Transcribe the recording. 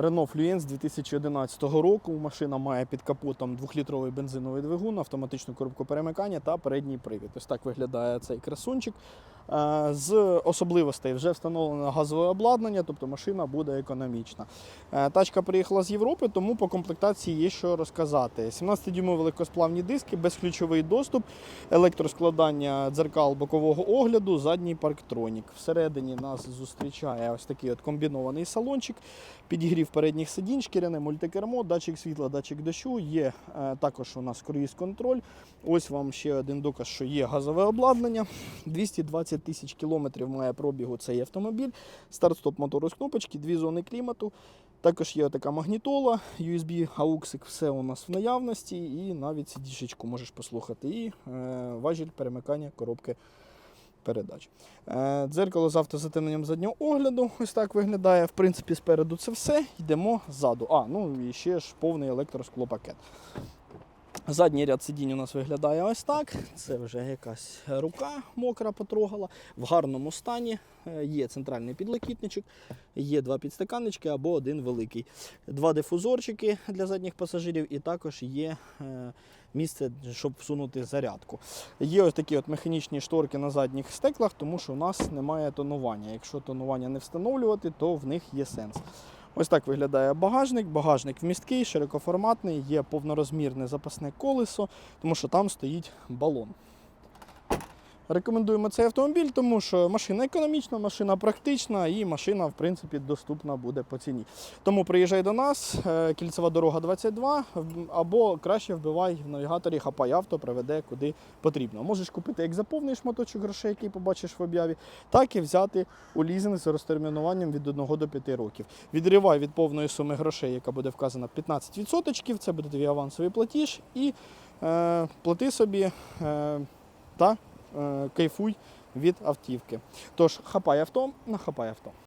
Renault Fluence 2011 року. Машина має під капотом 2-літровий бензиновий двигун, автоматичну коробку перемикання та передній привід. Ось так виглядає цей красунчик. Е, З особливостей вже встановлено газове обладнання, тобто машина буде економічна. Е, Тачка приїхала з Європи, тому по комплектації є що розказати. 17-дюймові великосплавні диски, безключовий доступ, електроскладання дзеркал бокового огляду, задній парктронік. Всередині нас зустрічає ось такий от комбінований салончик, підігрів передніх сидінь, шкіряне мультикермо, датчик світла, датчик дощу. Є е, також у нас круїз-контроль. Ось вам ще один доказ, що є газове обладнання. 220 тисяч кілометрів має пробігу цей автомобіль. Старт-стоп мотору з кнопочки, дві зони клімату. Також є така магнітола, USB, AUX, все у нас в наявності, і навіть сидішечку можеш послухати. І е, важіль перемикання коробки передач. Е, дзеркало з автозатемненням заднього огляду. Ось так виглядає. В принципі, спереду це все. Йдемо ззаду. А, ну і ще ж повний електросклопакет. Задній ряд сидінь у нас виглядає ось так. Це вже якась рука мокра потрогала. В гарному стані Е, є центральний підлокітничок, є два підстаканнички або один великий. Два дифузорчики для задніх пасажирів, і також є е, місце, щоб всунути зарядку. Є ось такі от механічні шторки на задніх стеклах, тому що у нас немає тонування. Якщо тонування не встановлювати, то в них є сенс. Ось так виглядає багажник. Багажник вмісткий, широкоформатний, є повнорозмірне запасне колесо, тому що там стоїть балон. Рекомендуємо цей автомобіль, тому що машина економічна, машина практична і машина, в принципі, доступна буде по ціні. Тому приїжджай до нас, е, кільцева дорога 22, або краще вбивай в навігаторі хапай авто, приведе куди потрібно. Можеш купити як за повний шматочок грошей, який побачиш в об'яві, так і взяти у лізинг з розтермінуванням від 1 до 5 років. Відривай від повної суми грошей, яка буде вказана 15%, це буде твій авансовий платіж, і е, плати собі е, та кайфуй від автівки. Тож, хапай авто, нахапай авто.